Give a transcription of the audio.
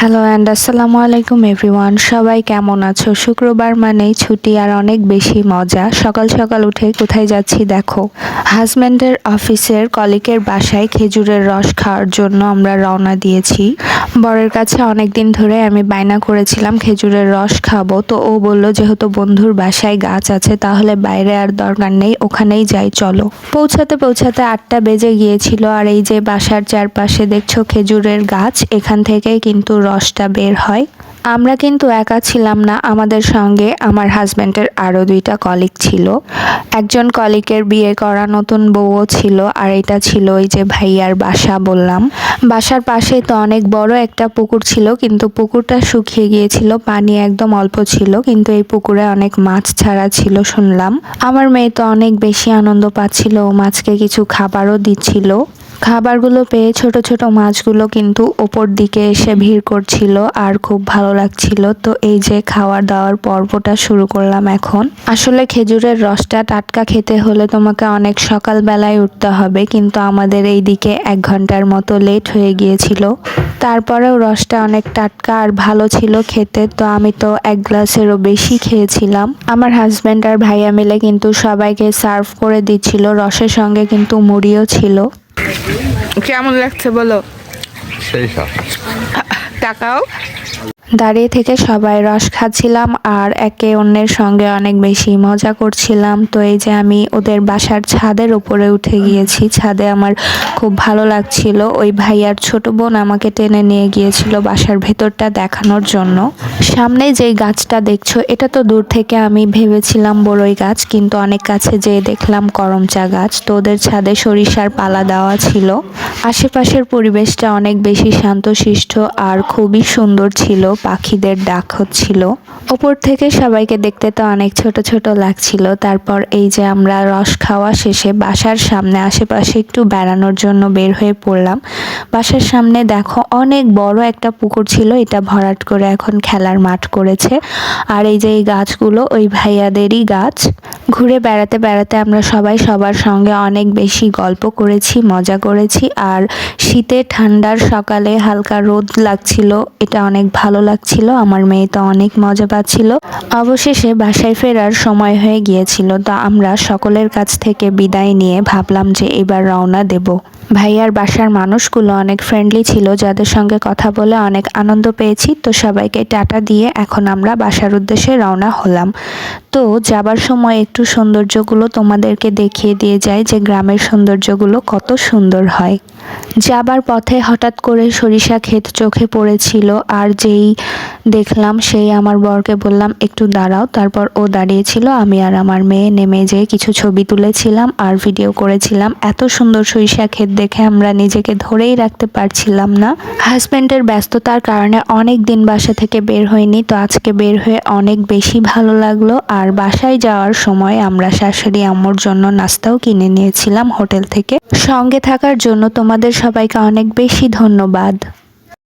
Hello and আসসালামু আলাইকুম everyone সবাই কেমন আছো? শুক্রবার মানেই ছুটি আর অনেক বেশি মজা। সকাল সকাল উঠে কোথায় যাচ্ছি দেখো। হাজব্যান্ডের অফিসের কলিকের বাসায় খেজুরের রস খাওয়ার জন্য আমরা রওনা দিয়েছি। বরের কাছে অনেক দিন ধরে আমি বায়না করেছিলাম খেজুরের রস খাব। তো ও বলল, যেহেতু বন্ধুর বাসায় গাছ আছে, তাহলে বাইরে আর দরকার নেই, ওখানেই যাই, চলো। পৌঁছাতে পৌঁছাতে আটটা বেজে গিয়েছিল, আর এই যে বাসার চারপাশে দেখছ খেজুরের গাছ, এখান থেকেই কিন্তু রসটা বের হয়। আমরা কিন্তু একা ছিলাম না, আমাদের সঙ্গে আমার হাজব্যান্ডের আরও দুইটা কলিগ ছিল। একজন কলিকের বিয়ে করা নতুন বউও ছিল, আর এটা ছিল ওই যে ভাইয়ার বাসা বললাম। বাসার পাশে তো অনেক বড় একটা পুকুর ছিল, কিন্তু পুকুরটা শুকিয়ে গিয়েছিল, পানি একদম অল্প ছিল, কিন্তু এই পুকুরে অনেক মাছ ছাড়া ছিল শুনলাম। আমার মেয়ে তো অনেক বেশি আনন্দ পাচ্ছিল, ও মাছকে কিছু খাবারও দিচ্ছিল। খাবারগুলো পেয়ে ছোট ছোট মাছগুলো কিন্তু ওপর দিকে এসে ভিড় করছিল আর খুব ভালো লাগছিল। তো এই যে খাওয়ার দাওয়ার পর্বটা শুরু করলাম এখন। আসলে খেজুরের রসটা টাটকা খেতে হলে তোমাকে অনেক সকালবেলায় উঠতে হবে, কিন্তু আমাদের এই দিকে এক ঘণ্টার মতো লেট হয়ে গিয়েছিল। তারপরেও রসটা অনেক টাটকা আর ভালো ছিল খেতে, তো আমি তো এক গ্লাসেরও বেশি খেয়েছিলাম। আমার হাজব্যান্ড আর ভাইয়া মিলে কিন্তু সবাইকে সার্ভ করে দিচ্ছিল, রসের সঙ্গে কিন্তু মুড়িও ছিল। কেমন লাগছে বলো? সেই টাকাও? দাঁড়িয়ে থেকে সবাই রস খাচ্ছিলাম আর একে অন্যের সঙ্গে অনেক বেশি মজা করছিলাম। তো এই যে আমি ওদের বাসার ছাদের উপরে উঠে গিয়েছি। ছাদে আমার খুব ভালো লাগছিল। ওই ভাইয়ার ছোট বোন আমাকে টেনে নিয়ে গিয়েছিল বাসার ভেতরটা দেখানোর জন্য। সামনে যেই গাছটা দেখছ, এটা তো দূর থেকে আমি ভেবেছিলাম বড়ই গাছ, কিন্তু অনেক কাছে যেয়ে দেখলাম করমচা গাছ। তো ওদের ছাদে সরিষার পালা দেওয়া ছিল। আশেপাশের পরিবেশটা অনেক বেশি শান্তশিষ্ট আর খুবই সুন্দর ছিল। পাখিদের ডাক হচ্ছিল। ওপর থেকে সবাইকে দেখতে তো অনেক ছোট ছোট লাগছিল। তারপর এই যে আমরা রস খাওয়া শেষে বাসার সামনে, আশেপাশে একটু বেড়ানোর জন্য বের হয়ে পড়লাম। বাসার সামনে দেখো অনেক বড় একটা পুকুর ছিল, এটা ভরাট করে এখন খেলার মাঠ করেছে। আর এই যে এই গাছগুলো, ওই ভাইয়াদেরই গাছ। ঘুরে বেড়াতে বেড়াতে আমরা সবাই সবার সঙ্গে অনেক বেশি গল্প করেছি, মজা করেছি। আর শীতে ঠান্ডার সকালে হালকা রোদ লাগছিল, এটা অনেক ভালো লাগছিল। আমার মেয়ে তো অনেক মজা পাচ্ছিল। অবশেষে বাসায় ফেরার সময় হয়ে গিয়েছিল, তো আমরা সকলের কাছ থেকে বিদায় নিয়ে ভাবলাম যে এবার রওনা দেব। ভাইয়ার বাসার মানুষগুলো অনেক ফ্রেন্ডলি ছিল, যাদের সঙ্গে কথা বলে অনেক আনন্দ পেয়েছি। তো সবাইকে টাটা দিয়ে এখন আমরা বাসার উদ্দেশ্যে রওনা হলাম। তো যাবার সময় একটু সৌন্দর্যগুলো তোমাদেরকে দেখিয়ে দিয়ে যায় যে গ্রামের সৌন্দর্যগুলো কত সুন্দর হয়। যাবার পথে হঠাৎ করে সরিষা ক্ষেত চোখে পড়েছিল, আর যেই দেখলাম সেই আমার বরকে বললাম, একটু দাঁড়াও। তারপর ও দাঁড়িয়েছিল, আমি আর আমার মেয়ে নেমে যেয়ে কিছু ছবি তুলেছিলাম আর ভিডিও করেছিলাম। এত সুন্দর সরিষা ক্ষেত দেখে আমরা নিজেকে ধরেই রাখতে পারছিলাম না। হাজব্যান্ডের ব্যস্ততার কারণে অনেক দিন বাসা থেকে বের হয়নি তো আজকে বের হয়ে অনেক বেশি ভালো লাগল। আর বাসায় যাওয়ার সময় আমরা শাশুড়ি আম্মুর জন্য নাস্তাও কিনে নিয়েছিলাম হোটেল থেকে। সঙ্গে থাকার জন্য তোমাদের সবাইকে অনেক বেশি ধন্যবাদ।